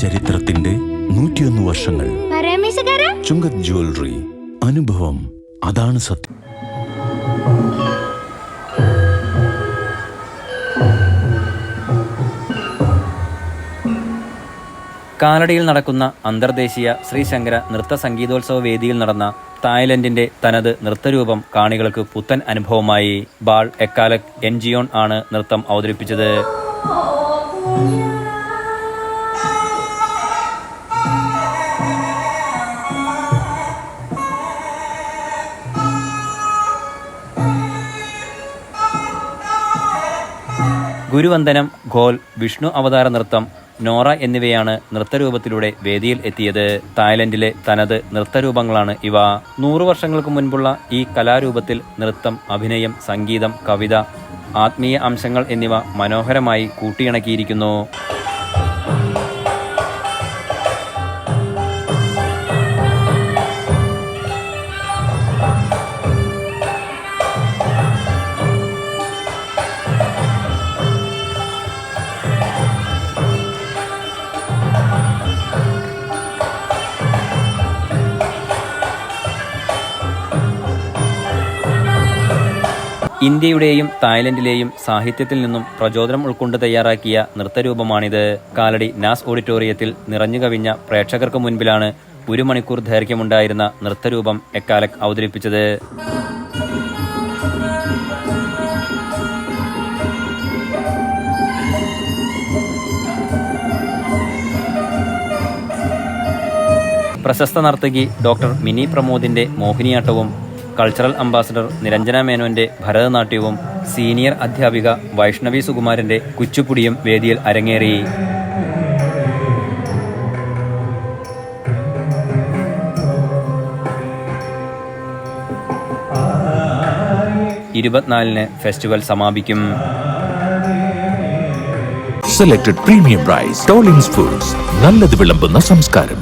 ചരിത്രത്തിന്റെ നൂറ്റിയൊന്ന് വർഷങ്ങൾ. ചുങ്കത് ജ്വല്ലറി അനുഭവം അതാണ് സത്യം. കാലടിയിൽ നടക്കുന്ന അന്തർദേശീയ ശ്രീശങ്കര നൃത്ത സംഗീതോത്സവ വേദിയിൽ നടന്ന തായ്ലൻഡിന്റെ തനത് നൃത്തരൂപം കാണികൾക്ക് പുത്തൻ അനുഭവമായി ബാൾ എക്കാലക് എൻജിയോൺ ആണ് നൃത്തം അവതരിപ്പിച്ചത്. ഗുരുവന്ദനം ഘോൽ വിഷ്ണു അവതാര നൃത്തം നോറ എന്നിവയാണ് നൃത്തരൂപത്തിലൂടെ വേദിയിൽ എത്തിയത്. തായ്ലൻഡിലെ തനത് നൃത്തരൂപങ്ങളാണ് ഇവ. നൂറു വർഷങ്ങൾക്ക് മുൻപുള്ള ഈ കലാരൂപത്തിൽ നൃത്തം അഭിനയം സംഗീതം കവിത ആത്മീയ അംശങ്ങൾ എന്നിവ മനോഹരമായി കൂട്ടിയിണക്കിയിരിക്കുന്നു. ഇന്ത്യയുടെയും തായ്ലൻഡിലെയും സാഹിത്യത്തിൽ നിന്നും പ്രചോദനം ഉൾക്കൊണ്ട് തയ്യാറാക്കിയ നൃത്തരൂപമാണിത്. കാലടി നാസ് ഓഡിറ്റോറിയത്തിൽ നിറഞ്ഞുകവിഞ്ഞ പ്രേക്ഷകർക്ക് മുൻപിലാണ് ഒരു മണിക്കൂർ ദൈർഘ്യമുണ്ടായിരുന്ന നൃത്തരൂപം എക്കാലക് അവതരിപ്പിച്ചത്. പ്രശസ്ത നർത്തകി ഡോക്ടർ മിനി പ്രമോദിന്റെ മോഹിനിയാട്ടവും കൾച്ചറൽ അംബാസഡർ നിരഞ്ജന മേനോന്റെ ഭരതനാട്യവും സീനിയർ അധ്യാപിക വൈഷ്ണവി സുകുമാരന്റെ കുച്ചുപ്പുടിയും വേദിയിൽ അരങ്ങേറി. ഇരുപത്തിനാലിന് ഫെസ്റ്റിവൽ സമാപിക്കും. സെലക്ടഡ് പ്രീമിയം റൈസ് ടോളിംഗ്സ് ഫുഡ്സ് നല്ലത് വിളമ്പുന്ന സംസ്കാരം.